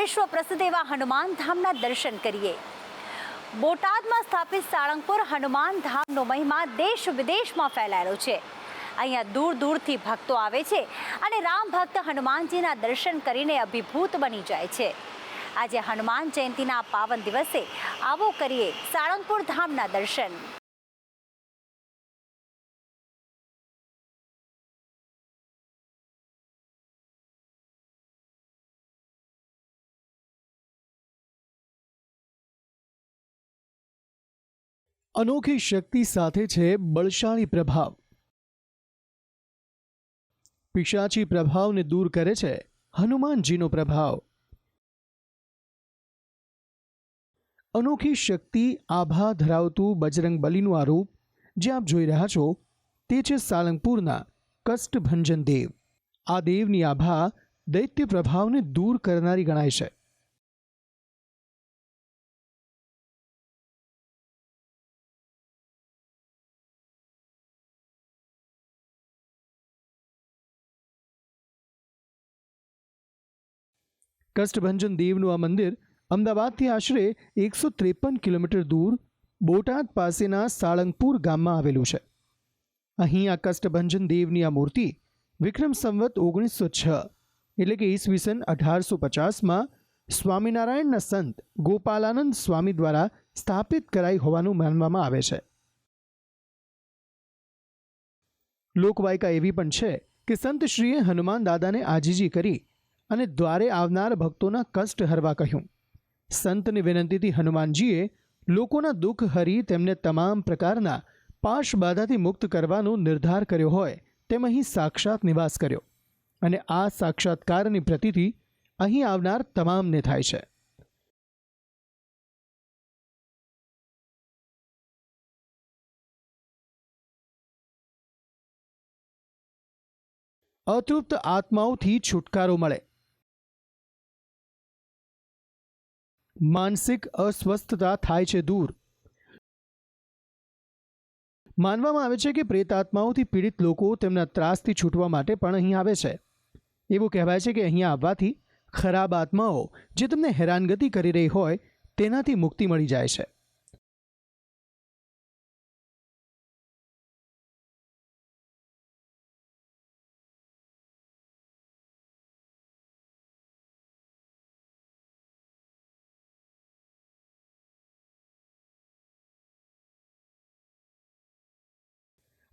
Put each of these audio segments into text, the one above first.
વિશ્વ પ્રસિદ્ધ એવા હનુમાન ધામના દર્શન કરીએ. બોટાદમાં સ્થાપિત સાળંગપુર હનુમાન ધામનો મહિમા દેશ વિદેશમાં ફેલાયેલો છે. અહીંયા દૂર દૂરથી ભક્તો આવે છે અને રામ ભક્ત હનુમાનજીના દર્શન કરીને અભિભૂત બની જાય છે. આજે હનુમાન જયંતીના પાવન દિવસે આવો કરીએ સાળંગપુર ધામના દર્શન. અનોખી શક્તિ સાથે છે બળશાળી પ્રભાવ. પિશાચી પ્રભાવને દૂર કરે છે હનુમાનજીનો પ્રભાવ. અનોખી શક્તિ આભા ધરાવતું બજરંગ બલીનું આ રૂપ જે આપ જોઈ રહ્યા છો તે છે સાલંગપુરના કષ્ટભંજન દેવ. આ દેવની આભા દૈત્ય પ્રભાવને દૂર કરનારી ગણાય છે. કષ્ટભંજન દેવનું આ મંદિર અમદાવાદથી આશરે એકસો ત્રેપન કિલોમીટર દૂર બોટાદ પાસેના સાળંગપુર ગામમાં આવેલું છે. અહીં આ કષ્ટભંજન દેવની આ મૂર્તિ વિક્રમ સંવત ઓગણીસો છ એટલે કે ઈસવીસન અઢારસો પચાસમાં સ્વામિનારાયણના સંત ગોપાલાનંદ સ્વામી દ્વારા સ્થાપિત કરાઈ હોવાનું માનવામાં આવે છે. લોકવાયકા એવી પણ છે કે સંતશ્રીએ હનુમાન દાદાને આજીજી કરી અને દ્વારે આવનાર ભક્તોના કષ્ટ હરવા કહ્યું. સંતની વિનંતીથી હનુમાનજીએ લોકોના દુઃખ હરી તેમને તમામ પ્રકારના પાશ બાધાથી મુક્ત કરવાનો નિર્ધાર કર્યો હોય તેમ અહીં સાક્ષાત નિવાસ કર્યો. અને આ સાક્ષાત્કારની પ્રતિથી અહીં આવનાર તમામને થાય છે. અતૃપ્ત આત્માઓથી છુટકારો મળે. માનસિક અસ્વસ્થતા થાય છે દૂર. માનવામાં આવે છે કે પ્રેતાત્માઓથી પીડિત લોકો તેમના ત્રાસથી છૂટવા માટે પણ અહીં આવે છે. એવું કહેવાય છે કે અહીંયા આવવાથી ખરાબ આત્માઓ જે તમને હેરાનગતિ કરી રહી હોય તેનાથી મુક્તિ મળી જાય છે.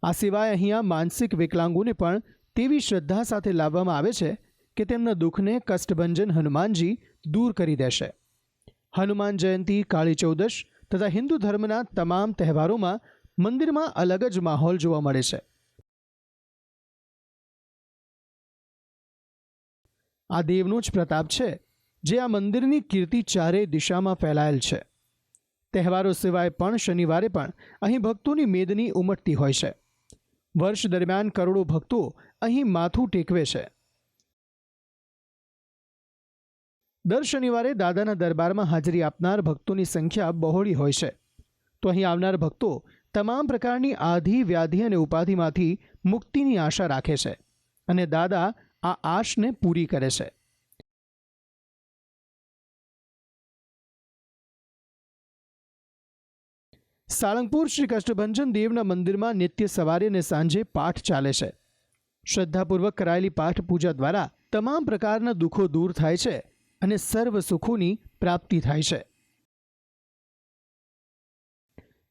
આ સિવાય અહીંયા માનસિક વિકલાંગોને પણ તેવી શ્રદ્ધા સાથે લાવવામાં આવે છે કે તેમના દુઃખને કષ્ટભંજન હનુમાનજી દૂર કરી દેશે. હનુમાન જયંતી, કાળી ચૌદશ તથા હિન્દુ ધર્મના તમામ તહેવારોમાં મંદિરમાં અલગ જ માહોલ જોવા મળે છે. આ દેવનો જ પ્રતાપ છે જે આ મંદિરની કીર્તિ ચારેય દિશામાં ફેલાયેલ છે. તહેવારો સિવાય પણ શનિવારે પણ અહીં ભક્તોની મેદની ઉમટતી હોય છે. વર્ષ દરમિયાન કરોડો ભક્તો અહીં માથું ટેકવે છે. દર શનિવારે દાદાના દરબારમાં હાજરી આપનાર ભક્તોની સંખ્યા બહોળી હોય છે. તો અહીં આવનાર ભક્તો તમામ પ્રકારની આધિ, વ્યાધિ અને ઉપાધિમાંથી મુક્તિની આશા રાખે છે અને દાદા આ આશને પૂરી કરે છે. સાળંગપુર શ્રી કષ્ટભંજન દેવના મંદિરમાં નિત્ય સવારે અને સાંજે પાઠ ચાલે છે. શ્રદ્ધાપૂર્વક કરાયેલી પાઠ પૂજા દ્વારા તમામ પ્રકારના દુઃખો દૂર થાય છે અને સર્વ સુખોની પ્રાપ્તિ થાય છે.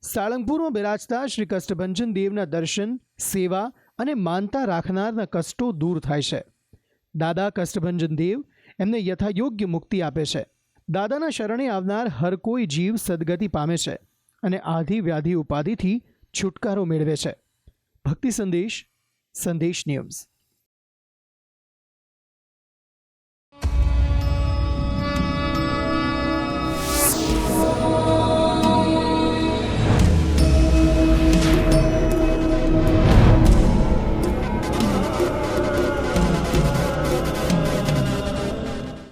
સાળંગપુરમાં બિરાજતા શ્રી કષ્ટભંજન દેવના દર્શન, સેવા અને માનતા રાખનારના કષ્ટો દૂર થાય છે. દાદા કષ્ટભંજન દેવ એમને યથાયોગ્ય મુક્તિ આપે છે. દાદાના શરણે આવનાર હર કોઈ જીવ સદગતિ પામે છે. અને આધિ વ્યાધિ ઉપાધિથી છુટકારો મેળવે છે. ભક્તિ સંદેશ સંદેશ ન્યૂઝ.